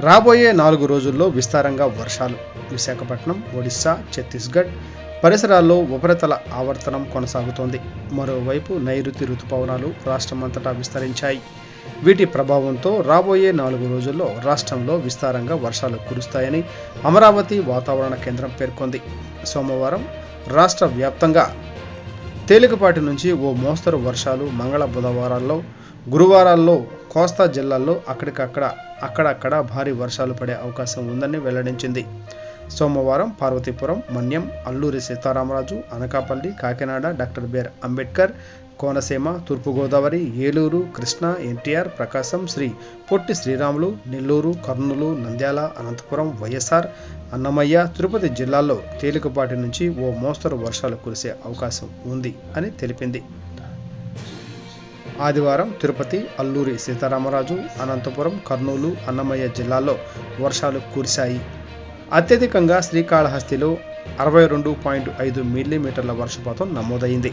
రాబోయే నాలుగు రోజుల్లో విస్తారంగా వర్షాలు. విశాఖపట్నం ఒడిశా ఛత్తీస్గఢ్ పరిసరాల్లో ఉపరితల ఆవర్తనం కొనసాగుతోంది. మరోవైపు నైరుతి రుతుపవనాలు రాష్ట్రమంతటా విస్తరించాయి. వీటి ప్రభావంతో రాబోయే నాలుగు రోజుల్లో రాష్ట్రంలో విస్తారంగా వర్షాలు కురుస్తాయని అమరావతి వాతావరణ కేంద్రం పేర్కొంది. సోమవారం రాష్ట్ర వ్యాప్తంగా తేలికపాటి నుంచి ఓ మోస్తరు వర్షాలు మంగళ బుధవారాల్లో గురువారాల్లో కోస్తా జిల్లాల్లో అక్కడికక్కడ అక్కడక్కడ భారీ వర్షాలు పడే అవకాశం ఉందని వెల్లడించింది. సోమవారం Parvathipuram Manyam Alluri Sitaramaraju Anakapalli Kakinada doctor BR Ambedkar Konaseema Thoorpugodavari Eluru Krishna NTR Prakasam Sri Potti Sriramulu Nellore Kurnool Nandyal Anantapur YSR Annamayya Tirupati జిల్లాల్లో తేలికపాటి నుంచి ఓ మోస్తరు వర్షాలు కురిసే అవకాశం ఉంది అని తెలిపింది. ఆదివారం తిరుపతి అల్లూరి సీతారామరాజు అనంతపురం కర్నూలు అన్నమయ్య జిల్లాల్లో వర్షాలు కురిశాయి. అత్యధికంగా శ్రీకాళహస్తిలో అరవై రెండు పాయింట్ ఐదు మిల్లీమీటర్ల వర్షపాతం నమోదైంది.